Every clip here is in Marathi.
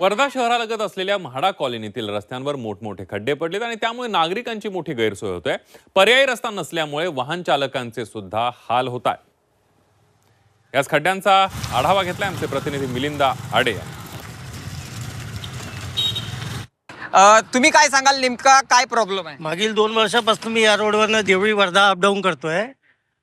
वर्धा शहरालगत असलेल्या म्हाडा कॉलनीतील रस्त्यांवर मोठमोठे खड्डे पडलेत आणि त्यामुळे नागरिकांची मोठी गैरसोय होते पर्यायी रस्ता नसल्यामुळे वाहन चालकांचे सुद्धा हाल होत आहे याच खड्ड्यांचा आढावा घेतलाय आमचे प्रतिनिधी मिलिंदा आडे तुम्ही काय सांगाल नेमका काय प्रॉब्लेम आहे? मागील दोन वर्षापासून मी या रोडवरनं देवळी वर्धा अपडाऊन करतोय.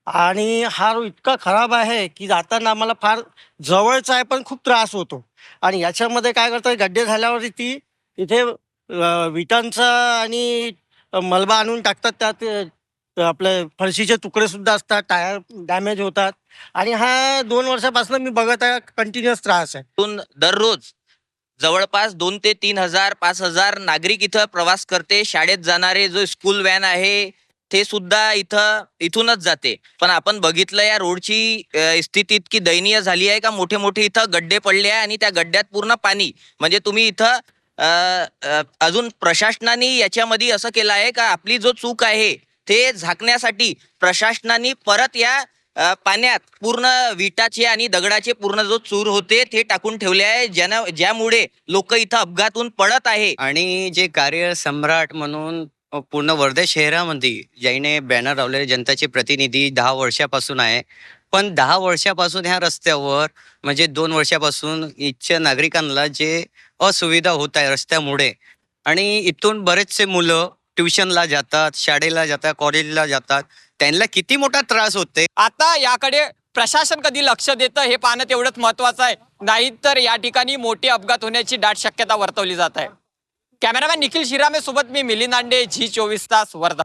आणि हा इतका खराब आहे की जाताना आम्हाला फार जवळचा आहे पण खूप त्रास होतो. आणि याच्यामध्ये काय करतात गड्डे झाल्यावर ती तिथे विटांचा आणि मलबा आणून टाकतात त्यात आपले फरशीचे तुकडे सुद्धा असतात टायर डॅमेज होतात. आणि हा दोन वर्षापासून मी बघत आहे कंटिन्युअस त्रास आहे. दोन दररोज जवळपास दोन ते तीन हजार पाच हजार नागरिक इथं प्रवास करते. शाळेत जाणारे जो स्कूल व्हॅन आहे ते सुद्धा इथं इथूनच जाते. पण आपण बघितलं या रोडची स्थिती इतकी दयनीय झाली आहे का? मोठे मोठे इथं गड्डे पडले आहे आणि त्या गड्ड्यात पूर्ण पाणी. म्हणजे तुम्ही इथं अजून प्रशासनाने याच्यामध्ये असं केलं आहे का? आपली जो चूक आहे ते झाकण्यासाठी प्रशासनाने परत या पाण्यात पूर्ण विटाचे आणि दगडाचे पूर्ण जो चूर होते ते टाकून ठेवले आहे. ज्यानं ज्यामुळे लोक इथं अपघातून पडत आहे. आणि जे कार्य सम्राट म्हणून पूर्ण वर्धा शहरामध्ये ज्याने बॅनर लावलेले जनताचे प्रतिनिधी दहा वर्षापासून आहे. पण दहा वर्षापासून ह्या रस्त्यावर म्हणजे दोन वर्षापासून इथच्या नागरिकांना जे असुविधा होत आहे रस्त्यामुळे आणि इथून बरेचसे मुलं ट्युशनला जातात शाळेला जातात कॉलेजला जातात त्यांना किती मोठा त्रास होते आता याकडे प्रशासन कधी लक्ष देतं हे पाहणं तेवढंच महत्वाचं आहे. नाहीतर या ठिकाणी मोठे अपघात होण्याची दाट शक्यता वर्तवली जात आहे. कॅमेरामॅन निखिल शिरामे सोबत मी मिलिंद आंडे झी चोवीस तास वर्धा।